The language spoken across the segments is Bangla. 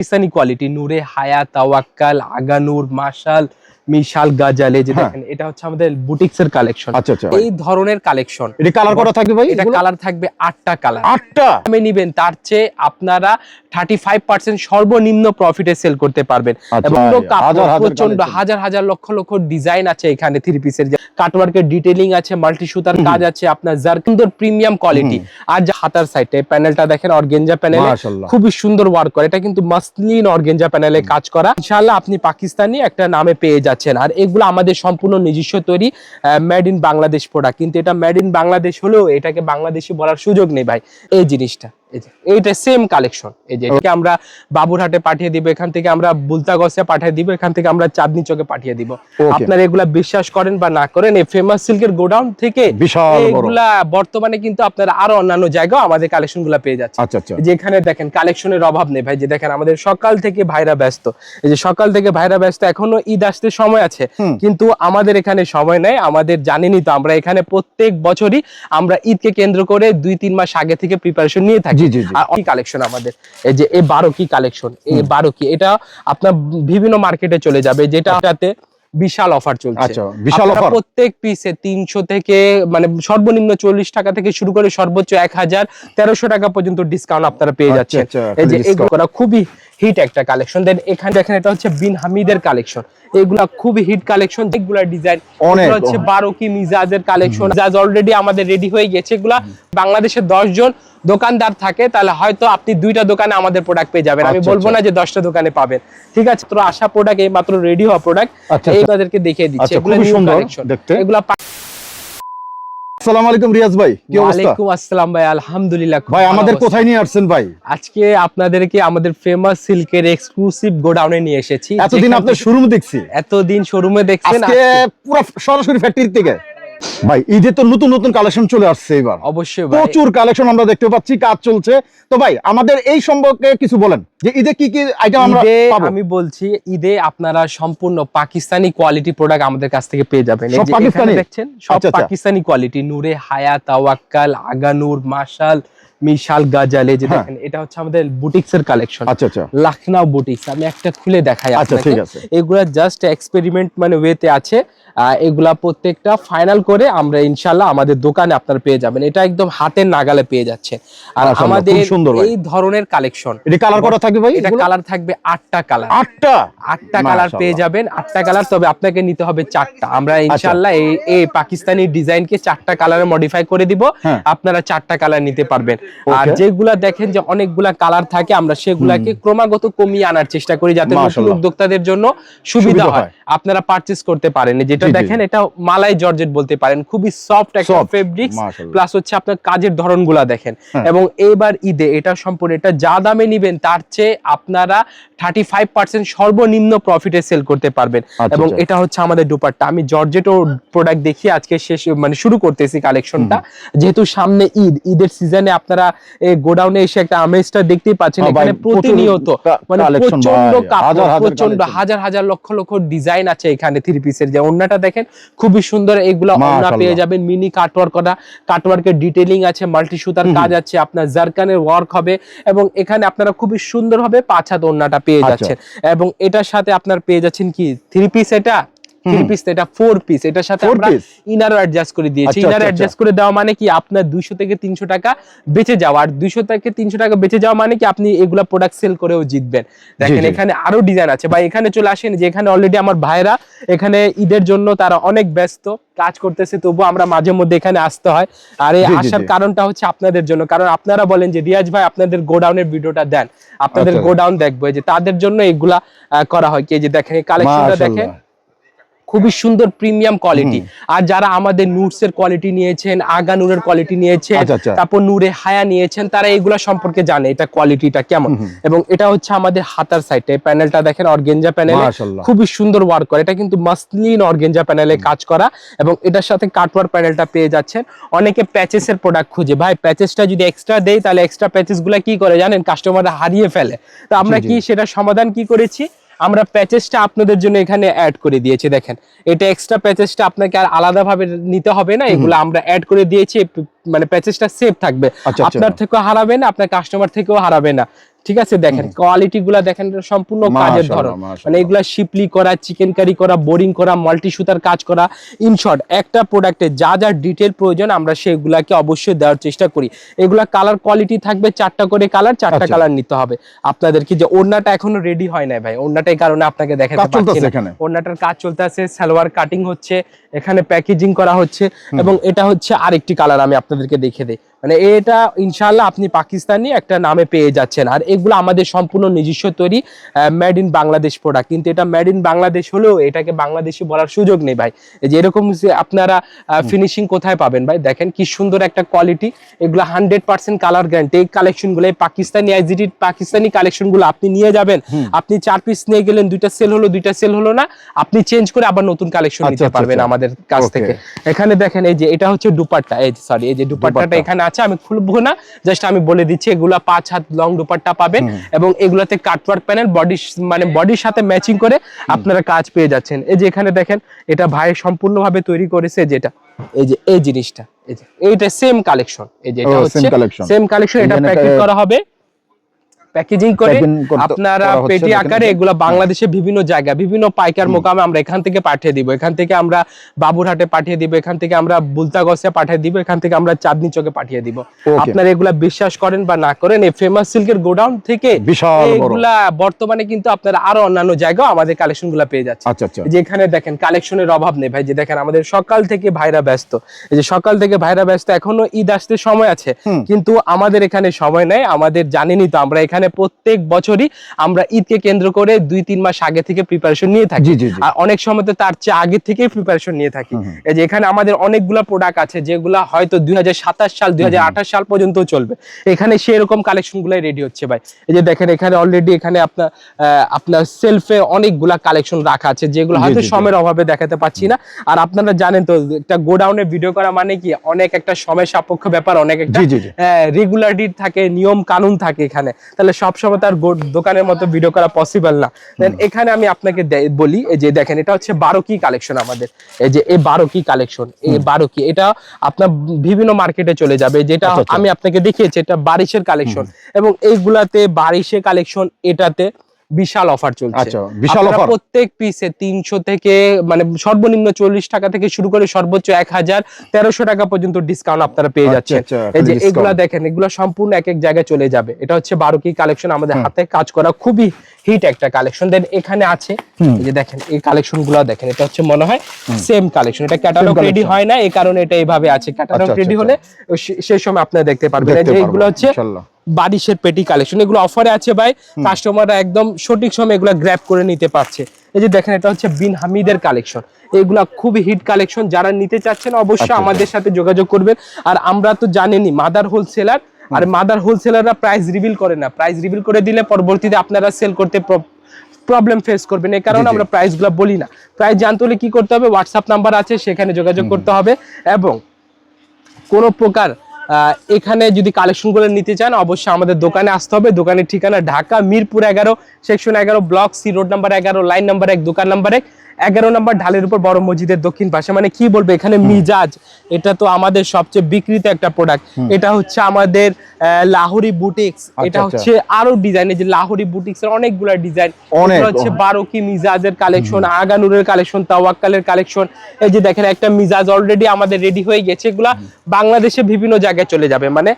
পাকিস্তানি কোয়ালিটি নূরে হায়া তাওয়াক্কাল আগানুর মাশাল মিশাল গাজাল যে হ্যাঁ। দেখেন এটা হচ্ছে আমাদের বুটিক্স এর কালেকশন আচ্ছা আচ্ছা এই ধরনের কালেকশন এটা কালার করা থাকবে ভাই এটা কালার থাকবে আটটা কালার আটটা? দামে নিবেন তার চেয়ে আপনারা থার্টি ফাইভ পার্সেন্ট সর্বনিম্ন প্রফিটে সেল করতে পারবেন। আচ্ছা, এবং প্রচণ্ড হাজার হাজার লক্ষ লক্ষ ডিজাইন আছে এখানে থ্রি পিসের কাটওয়ার্কের ডিটেইলিং আছে মাল্টি সুতার কাজ আছে আপনার জারকিন্দর প্রিমিয়াম কোয়ালিটি আর যে হাতার সাইডে প্যানেলটা দেখেন অর্গেঞ্জা প্যানেল খুবই সুন্দর ওয়ার্ক করে। এটা কিন্তু মাসলিন অর্গেঞ্জা প্যানেলে কাজ করা। ইনশাআল্লাহ আপনি পাকিস্তানি একটা নামে পেয়ে যাচ্ছেন। আর এগুলো আমাদের সম্পূর্ণ নিজস্ব তৈরি মেড ইন বাংলাদেশ প্রোডাক্ট কিন্তু এটা মেড ইন বাংলাদেশ হলেও এটাকে বাংলাদেশি বলার সুযোগ নেই ভাই। এই জিনিসটা। এইটা সেম কালেকশন এই যে এটাকে আমরা বাবুরহাটে পাঠিয়ে দিব এখান থেকে আমরা বুলতাগসে পাঠিয়ে দিব এখান থেকে আমরা চাঁদনি চকে পাঠিয়ে দিব। আপনারা এগুলা বিশ্বাস করেন বা না করেন এই ফেমাস সিল্কের গোডাউন থেকে এগুলা বর্তমানে কিন্তু আপনারা আরও অন্যান্য জায়গায় আমাদের কালেকশনগুলা পেয়ে যাচ্ছে আচ্ছা আচ্ছা। যেখানে দেখেন কালেকশনের অভাব নেই। ভাই যে দেখেন আমাদের সকাল থেকে ভাইরা ব্যস্ত। এই যে সকাল থেকে ভাইরা ব্যস্ত এখনও ঈদ আসতে সময় আছে। কিন্তু আমাদের এখানে সময় নেই আমাদের জানেনই তো আমরা এখানে প্রত্যেক বছরই আমরা ঈদকে কেন্দ্র করে দুই তিন মাস আগে থেকে প্রিপারেশন নিয়ে থাকি। জি, জি। আর কি কালেকশন আমাদের? এই যে এ বারো কি কালেকশন এ বারো কি? এটা আপনার বিভিন্ন মার্কেটে চলে যাবে যেটাতে বিশাল অফার চলছে। আচ্ছা, বিশাল অফার প্রত্যেক পিসে তিনশো থেকে মানে সর্বনিম্ন চল্লিশ টাকা থেকে শুরু করে সর্বোচ্চ এক হাজার তেরোশো টাকা পর্যন্ত ডিসকাউন্ট আপনারা পেয়ে আচ্ছা, যাচ্ছেন। আচ্ছা, এই যে। এগুলো খুবই হিট একটা কালেকশন দেন এখানে দেখেন এটা হচ্ছে বিন হামিদের কালেকশন এগুলা খুবই হিট কালেকশন যেগুলা ডিজাইন অনেক। হচ্ছে বারো কি মিজাজের কালেকশন মিজাজ অলরেডি আমাদের রেডি হয়ে গেছে এগুলা। বাংলাদেশের দশ জন দোকানদার থাকে তাহলে হয়তো আপনি দুইটা দোকানে আমাদের প্রোডাক্ট পেয়ে যাবেন। আমি আচ্ছা, বলব আচ্ছা। না যে দশটা দোকানে পাবেন। ঠিক আছে তো আসা প্রোডাক্ট এই মাত্র রেডি হওয়া প্রোডাক্ট এই। তাদেরকে দেখিয়ে দিচ্ছি। আচ্ছা, এগুলো সুন্দর কালেকশন দেখতে। এগুলা আসসালামু আলাইকুম রিয়াজ ভাই কি অবস্থা? ওয়ালাইকুম আসসালাম ভাই আলহামদুলিল্লাহ ভাই আমাদের কোথায় নিয়ে আসছেন ভাই? আজকে আপনাদেরকে আমাদের ফেমাস সিল্কের এক্সক্লুসিভ গোডাউনে নিয়ে এসেছি। এতদিন আপনার শোরুম দেখছি। এতদিন শোরুমে দেখছেন আজকে পুরো সরাসরি ফ্যাক্টরি থেকে। ভাই ঈদে তো নতুন নতুন কালেকশন চলে আসছে এবার। অবশ্যই প্রচুর কালেকশন আমরা দেখতে পাচ্ছি কাজ চলছে। তো ভাই আমাদের এই সম্পর্কে কিছু বলেন যে ঈদে কি কি আইটেম আমরা পাবো? আমি বলছি ঈদে আপনারা সম্পূর্ণ পাকিস্তানি কোয়ালিটি প্রোডাক্ট আমাদের কাছ থেকে পেয়ে যাবেন। সব পাকিস্তানি? দেখছেন সব আচ্ছা, আচ্ছা। পাকিস্তানি কোয়ালিটি নূরে হায়া তাওয়াক্কাল আগানুর মাশাল মিশাল গাজাল যে হ্যাঁ। দেখেন এটা হচ্ছে আমাদের বুটিক্স এর কালেকশন আচ্ছা আচ্ছা। লাখনাউ বুটিক্স। আমি একটা খুলে দেখাই আচ্ছা, ঠিক আছে। এগুলা জাস্ট এক্সপেরিমেন্ট মানে ওয়েতে আছে। এগুলা প্রত্যেকটা ফাইনাল করে আমরা ইনশাল্লাহ আমাদের দোকানে আপনারা পেয়ে যাবেন। এটা একদম হাতের নাগালে পেয়ে যাচ্ছে। আর আমাদের সুন্দর এই ধরনের কালেকশন এটা কালার করা থাকবে ভাই এটা কালার থাকবে আটটা কালার আটটা? আটটা কালার পেয়ে যাবেন। আটটা কালার তবে আপনাকে নিতে হবে চারটা। আমরা আচ্ছা। ইনশাল্লাহ এই এই পাকিস্তানি ডিজাইনকে চারটা কালারে মডিফাই করে দিব। হ্যাঁ। আপনারা চারটা কালার নিতে পারবেন। আর যেগুলা দেখেন যে অনেকগুলা কালার থাকে আমরা সেগুলাকে ক্রমাগত কমিয়ে আনার চেষ্টা করি যাতে নতুন উদ্যোক্তাদের জন্য সুবিধা হয়। আপনারা পারচেজ করতে পারেন। যেটা। দেখেন এটা মালাই জর্জেট বলতে পারেন। খুবই সফট একটা ফেব্রিক্স প্লাস হচ্ছে আপনার কাজের ধরনগুলা দেখেন। হ্যাঁ। এবং এইবার ঈদে এটা সম্পূর্ণ এটা যা দামে নিবেন তার চেয়ে আপনারা থার্টি ফাইভ পার্সেন্ট সর্বনিম্ন প্রফিটে সেল করতে পারবেন। আচ্ছা, এবং আচ্ছা। এটা হচ্ছে আমাদের দুপাট্টা। আমি জর্জেটো প্রোডাক্ট দেখিয়ে আজকে শেষ মানে শুরু করতেছি কালেকশনটা যেহেতু সামনে ঈদ ঈদের সিজনে আপনারা গোডাউনে এসে একটা আমেজটা দেখতেই পাচ্ছেন হ্যাঁ এখানে প্রতিনিয়ত মানে প্রচণ্ড কাপড় প্রচণ্ড হাজার হাজার লক্ষ লক্ষ ডিজাইন আছে এখানে থ্রি পিসের যে ওন্নাটা দেখেন খুবই সুন্দর এগুলা ওন্না পেয়ে যাবেন মিনি কাটওয়ার্ক করা কাটওয়ার্কের ডিটেইলিং আছে মাল্টি সুতার কাজ আছে আপনার জারকানের ওয়ার্ক হবে এবং এখানে আপনারা খুবই সুন্দরভাবে পাঁচ হাত ওন্নাটা পেয়ে আচ্ছা। যাচ্ছেন। এবং এটার সাথে আপনার পেয়ে যাচ্ছেন কি থ্রি পিস এটা? থ্রি পিস এটা ফোর পিস এটার সাথে আমরা ইনারও অ্যাডজাস্ট করে দিয়েছি। আচ্ছা, ইনার আচ্ছা, অ্যাডজাস্ট করে দেওয়া মানে কি? আপনার দুইশো থেকে তিনশো টাকা বেঁচে যাওয়া। আর দুইশো থেকে তিনশো টাকা বেঁচে যাওয়া মানে কি? আপনি এগুলা প্রোডাক্ট সেল করেও জিতবেন। দেখেন এখানে আরও ডিজাইন আছে। বা এখানে চলে আসেন যে এখানে অলরেডি আমার ভাইরা এখানে ঈদের জন্য তারা অনেক ব্যস্ত কাজ করতেছে তবু আমরা মাঝে মধ্যে এখানে আসতে হয়। আর এই আসার কারণটা হচ্ছে আপনাদের জন্য। কারণ আপনারা বলেন যে রিয়াজ ভাই আপনাদের গোডাউনের ভিডিওটা দেন। আপনাদের আচ্ছা। গোডাউন দেখব। যে তাদের জন্য এগুলা করা হয়। কি যে দেখেন এই কালেকশনটা দেখেন। খুবই সুন্দর প্রিমিয়াম কোয়ালিটি আর যারা আমাদের নুটস এর কোয়ালিটি নিয়েছেন আগা নুরের কোয়ালিটি নিয়েছেন আচ্ছা, আচ্ছা। তারপর নূরে হায়া নিয়েছেন তারা এইগুলা সম্পর্কে জানে এটা কোয়ালিটিটা কেমন। এবং এটা হচ্ছে আমাদের হাতার সাইডে প্যানেলটা দেখেন অর্গেঞ্জা প্যানেল খুবই সুন্দর ওয়ার্ক করে। এটা কিন্তু মাসলিন অর্গেঞ্জা প্যানেলে কাজ করা এবং এটার সাথে কাটওয়ার প্যানেলটা পেয়ে যাচ্ছেন। অনেকে প্যাচেস এর প্রোডাক্ট খুঁজে। ভাই প্যাচেসটা যদি এক্সট্রা দেই তাহলে এক্সট্রা প্যাচেসগুলা কি করে জানেন? কাস্টমাররা হারিয়ে ফেলে। তো আমরা। কি সেটা সমাধান কি করেছি? আমরা প্যাচেসটা আপনাদের জন্য এখানে অ্যাড করে দিয়েছি দেখেন। এটা এক্সট্রা প্যাচেসটা আপনাকে আর আলাদাভাবে নিতে হবে না এগুলো আমরা অ্যাড করে দিয়েছি মানে প্যাচেসটা সেফ থাকবে। আচ্ছা, আচ্ছা। আপনার থেকেও হারাবে না আপনার কাস্টমার থেকেও হারাবে না। ঠিক আছে দেখেন কোয়ালিটি গুলা দেখেন সম্পূর্ণ কাজের ধরন। মানে এগুলা শিপলি করা চিকেন কারি করা বোরিং করা মাল্টি সুতার কাজ করা। ইন শর্ট একটা প্রোডাক্টে যা যা ডিটেল প্রয়োজন আমরা সেগুলাকে অবশ্যই দেওয়ার চেষ্টা করি। এগুলা কালার কোয়ালিটি থাকবে চারটা করে কালার চারটা আচ্ছা। কালার নিতে হবে। আপনাদেরকে যে ওড়নাটা এখনও রেডি হয় নাই ভাই? ওড়নাটা এই কারণে আপনাকে দেখাতে কাজ পারছি না। ওড়নাটার কাজ চলতে আছে সালোয়ার কাটিং হচ্ছে এখানে প্যাকেজিং করা হচ্ছে এবং এটা হচ্ছে আরেকটি কালার আমি আপনাদেরকে দেখে দিই। মানে এটা ইনশাআল্লাহ আপনি পাকিস্তানি একটা নামে পেয়ে যাচ্ছেন। আর এগুলো আমাদের সম্পূর্ণ নিজস্ব তৈরি মেড ইন বাংলাদেশ প্রোডাক্ট কিন্তু এটা মেড ইন বাংলাদেশ হলেও এটাকে বাংলাদেশি বলার সুযোগ নেই ভাই। এই যে এরকম আপনারা ফিনিশিং কোথায় পাবেন ভাই? দেখেন কি সুন্দর একটা কোয়ালিটি এগুলো হান্ড্রেড পার্সেন্ট কালার গ্যারান্টি এই কালেকশনগুলো এই পাকিস্তানি আইজিটি পাকিস্তানি কালেকশনগুলো আপনি নিয়ে যাবেন। আপনি চার পিস নিয়ে গেলেন দুইটা সেল হলো দুইটা সেল হলো না। আপনি চেঞ্জ করে আবার নতুন কালেকশন আচ্ছা, নিতে আচ্ছা, পারবেন আচ্ছা। আমাদের কাছ থেকে। এখানে দেখেন এই যে এটা হচ্ছে দুপাট্টা। এই সরি এই যে দুপাট্টাটা এখানে আছে আমি খুলবো না। জাস্ট আমি বলে দিচ্ছি এগুলা পাঁচ হাত লং দুপাট্টা পাবেন এবং এগুলাতে কাটওয়ার্ক প্যানেল বডি মানে বডির সাথে ম্যাচিং করে আপনারা কাজ পেয়ে যাচ্ছেন। এই যে এখানে দেখেন এটা ভাই সম্পূর্ণভাবে তৈরি করেছে যেটা। এই যে এই জিনিসটা এই যে এইটা সেম কালেকশন এই যে এটা হচ্ছে সেম কালেকশন এটা প্যাকেট করা হবে। প্যাকেজিং করে আপনারা পেটি আকারে। এগুলা বাংলাদেশে বিভিন্ন জায়গা বিভিন্ন পাইকার মোকামে আমরা এখান থেকে পাঠিয়ে দিব। এখান থেকে আমরা বাবুরহাটে পাঠিয়ে দিব এখান থেকে আমরা বুলতাগসে পাঠিয়ে দিব এখান থেকে আমরা চাঁদনি চকে পাঠিয়ে দিব। আপনারা এগুলা বিশ্বাস করেন বা না করেন এই ফেমাস সিল্কের গোডাউন থেকে এগুলা বর্তমানে কিন্তু আপনারা আরও অন্যান্য জায়গাও আমাদের কালেকশনগুলা পেয়ে যাচ্ছে আচ্ছা আচ্ছা। যে এখানে দেখেন কালেকশনের অভাব নেই ভাই। যে দেখেন আমাদের সকাল থেকে ভাইরা ব্যস্ত। এই যে সকাল থেকে ভাইরা ব্যস্ত এখনও ঈদ আসতে সময় আছে। কিন্তু আমাদের এখানে সময় নাই আমাদের জানেনই তো আমরা এখানে প্রত্যেক বছরই আমরা ঈদকে কেন্দ্র করে দুই তিন মাস আগে থেকে প্রিপারেশন নিয়ে থাকি। আর অনেক সময় তো তার চেয়ে আগে থেকেই প্রিপারেশন নিয়ে থাকি। এই যে এখানে আমাদের অনেকগুলা প্রোডাক্ট আছে যেগুলা হয়তো দুই সাল দুই সাল পর্যন্ত চলবে। এখানে সেরকম কালেকশন গুলাই রেডি হচ্ছে ভাই। এই যে দেখেন এখানে অলরেডি এখানে আপনার আপনার সেলফে অনেকগুলা কালেকশন রাখা আছে যেগুলো হয়তো। সময়ের অভাবে দেখাতে পাচ্ছি না। আর আপনারা জানেন তো একটা গোডাউনে ভিডিও করা মানে কি অনেক একটা সময় সাপেক্ষ ব্যাপার অনেক একটা। রেগুলারিটি থাকে নিয়ম কানুন থাকে এখানে। তাহলে সবসময় তার দোকানের মতো ভিডিও করা পসিবল না। দেন এখানে আমি আপনাকে বলি যে দেখেন এটা হচ্ছে বারো কি কালেকশন আমাদের। এই যে এই বারো কি কালেকশন এই বারো কি এটা আপনার বিভিন্ন মার্কেটে চলে যাবে যেটা আচ্ছা, আচ্ছা। আমি আপনাকে দেখিয়েছি এটা বারিশের কালেকশন এবং এইগুলাতে বারিশে কালেকশন এটাতে বিশাল অফার চলছে। আচ্ছা, বিশাল offer? প্রত্যেক পিসে তিনশো থেকে মানে সর্বনিম্ন চল্লিশ টাকা থেকে শুরু করে সর্বোচ্চ এক হাজার টাকা পর্যন্ত ডিসকাউন্ট আপনারা পেয়ে আচ্ছা, যাচ্ছেন। আচ্ছা, এই যে এগুলা দেখেন এগুলা সম্পূর্ণ এক এক জায়গায় চলে যাবে। এটা হচ্ছে বারো কি কালেকশন আমাদের হাতে কাজ করা খুবই হিট একটা কালেকশন দেন এখানে আছে এই যে দেখেন এই কালেকশনগুলো দেখেন এটা হচ্ছে মনে হয় সেম কালেকশন এটা ক্যাটালগ রেডি হয় না এই কারণে এটা এইভাবে আছে। ক্যাটালগ রেডি হলে সেই সময় আপনারা দেখতে পারবেন। এই যে এগুলো হচ্ছে। বারিশের পেটি কালেকশন এগুলো অফারে আছে ভাই। কাস্টমাররা একদম সঠিক সময় এগুলো গ্র্যাব করে নিতে পারছে। এই যে দেখেন এটা হচ্ছে বিন হামিদের কালেকশন এগুলা খুবই হিট কালেকশন যারা নিতে চাচ্ছেন অবশ্যই আচ্ছা, আমাদের সাথে যোগাযোগ করবেন। আর আমরা তো জানেনই মাদার হোলসেলার আর মাদার হোলসেলাররা প্রাইস রিভিল করে না। প্রাইস রিভিল করে দিলে পরবর্তীতে আপনারা সেল করতে প্রবলেম ফেস করবেন। এই কারণে। আমরা প্রাইসগুলা বলি না। প্রাইস জানতে হলে কি করতে হবে? হোয়াটসঅ্যাপ নাম্বার আছে সেখানে যোগাযোগ করতে হবে। এবং কোনো প্রকার এখানে যদি কালেকশন কালেকশনগুলো নিতে চান অবশ্যই আমাদের দোকানে আসতে হবে। দোকানের ঠিকানা ঢাকা মিরপুর এগারো সেকশন এগারো ব্লক সি রোড নাম্বার এগারো লাইন নাম্বার এক দোকান নাম্বার এক এগারো নাম্বার ঢালের উপর বড় মসজিদের দক্ষিণ পাশে। মানে কি বলব এখানে মিজাজ এটা তো আমাদের সবচেয়ে বিক্রিত একটা প্রোডাক্ট এটা হচ্ছে আমাদের লাহোরি বুটিক্স। এটা আচ্ছা। হচ্ছে আরও ডিজাইন এই যে লাহোরি বুটিক্স এর অনেকগুলা ডিজাইন হচ্ছে অনেক। বারো কি মিজাজের কালেকশন আগানুরের কালেকশন তাওয়াক্কালের কালেকশন এই যে দেখেন একটা মিজাজ অলরেডি আমাদের রেডি হয়ে গেছে। এগুলা বাংলাদেশে বিভিন্ন জায়গায় চলে যাবে। মানে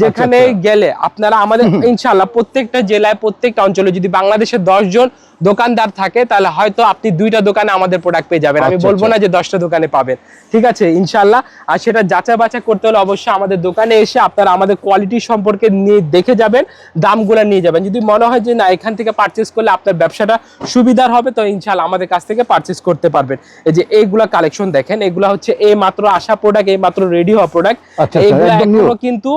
যেখানে আচ্ছা। গেলে আপনারা আমাদের ইনশাল্লাহ প্রত্যেকটা জেলায় প্রত্যেকটা অঞ্চলে যদি বাংলাদেশে দশ জন দোকানদার থাকে তাহলে হয়তো আপনি দুইটা দোকানে আমাদের প্রোডাক্ট পেয়ে যাবেন। আমি আচ্ছা, বলব আচ্ছা। না যে দশটা দোকানে পাবেন। ঠিক আছে ইনশাল্লাহ আর সেটা যাচাই বাছাই করতে হলে অবশ্যই আমাদের দোকানে এসে আপনারা আমাদের কোয়ালিটি সম্পর্কে নিয়ে দেখে যাবেন দামগুলো নিয়ে যাবেন। যদি মনে হয় যে না এখান থেকে পারচেস করলে আপনার ব্যবসাটা সুবিধার হবে তো ইনশাল্লাহ আমাদের কাছ থেকে পারচেস করতে পারবেন। এই যে এইগুলা কালেকশন দেখেন এগুলা হচ্ছে এই মাত্র আসা প্রোডাক্ট এই মাত্র রেডি হওয়া প্রোডাক্ট আচ্ছা, আচ্ছা, এইগুলা এখনও কিন্তু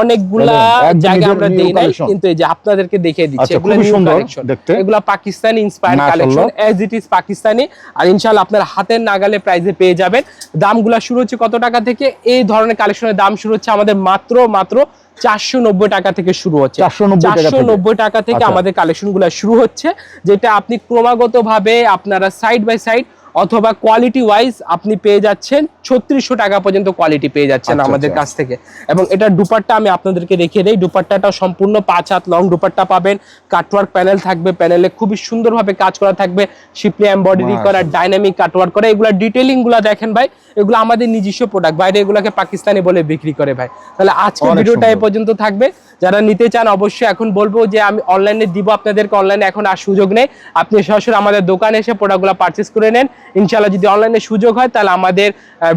অনেকগুলা new আমরা দেই নাই কিন্তু এই যে আপনাদেরকে দেখিয়ে দিচ্ছি এগুলো নিউ কালেকশন। এগুলা Pakistani inspired collection as it is Pakistani আর ইনশাল্লাহ আপনার হাতের নাগালে প্রাইসে পেয়ে যাবেন। দামগুলা শুরু হচ্ছে কত টাকা থেকে? এই ধরনের কালেকশনের দাম শুরু হচ্ছে আমাদের মাত্র মাত্র চারশো নব্বই টাকা থেকে শুরু হচ্ছে 490 চারশো নব্বই টাকা থেকে আচ্ছা। আমাদের কালেকশনগুলো শুরু হচ্ছে যেটা আপনি ক্রমাগত ভাবে আপনারা সাইড বাই সাইড অথবা কোয়ালিটি ওয়াইজ আপনি পেয়ে যাচ্ছেন ছত্রিশশো টাকা পর্যন্ত কোয়ালিটি পেয়ে যাচ্ছেন আচ্ছা, আমাদের আচ্ছা। কাছ থেকে। এবং এটা দুপাট্টা আমি আপনাদেরকে রেখে দেই। দুপাট্টাটা সম্পূর্ণ পাঁচ হাত লং দুপাট্টা পাবেন। কাটওয়ার্ক প্যানেল থাকবে। প্যানেলে খুবই সুন্দরভাবে কাজ করা থাকবে। শিপলি এমব্রয়ডারি করা ডাইনামিক কাটওয়ার্ক করা এগুলা ডিটেলিংগুলা দেখেন ভাই এগুলো আমাদের নিজস্ব প্রোডাক্ট বাইরে এগুলোকে পাকিস্তানি বলে বিক্রি করে ভাই। তাহলে আজকে ভিডিওটা এ পর্যন্ত থাকবে। যারা নিতে চান অবশ্যই এখন বলব যে আমি অনলাইনে দিব। আপনাদেরকে অনলাইনে এখন আর সুযোগ নেই। আপনি সরাসরি আমাদের দোকানে এসে প্রোডাক্টগুলো পারচেস করে নেন। ইনশাআল্লাহ যদি অনলাইনে সুযোগ হয় তাহলে আমাদের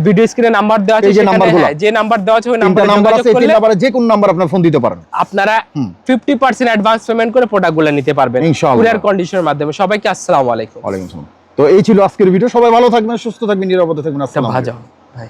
ভিডিও স্ক্রিনে নাম্বার দেওয়া আছে যে নাম্বারগুলো? হ্যাঁ, যে নাম্বার দেওয়া আছে ওই নাম্বারে নাম্বার আছে এই নাম্বারে যে কোন নাম্বার আপনার ফোন দিতে পারেন। আপনারা হুম। ফিফটি পার্সেন্ট অ্যাডভান্স পেমেন্ট করে প্রোডাক্টগুলো নিতে পারবেন। ইনশাআল্লাহ। কুরিয়ার কন্ডিশনের মাধ্যমে। সবাইকে আসসালামু আলাইকুম। ওয়া আলাইকুম আসসালাম। তো এই ছিল আজকের ভিডিও সবাই ভালো থাকবেন সুস্থ থাকবেন নিরাপদে থাকবেন। আসসালামু আলাইকুম। ভাই।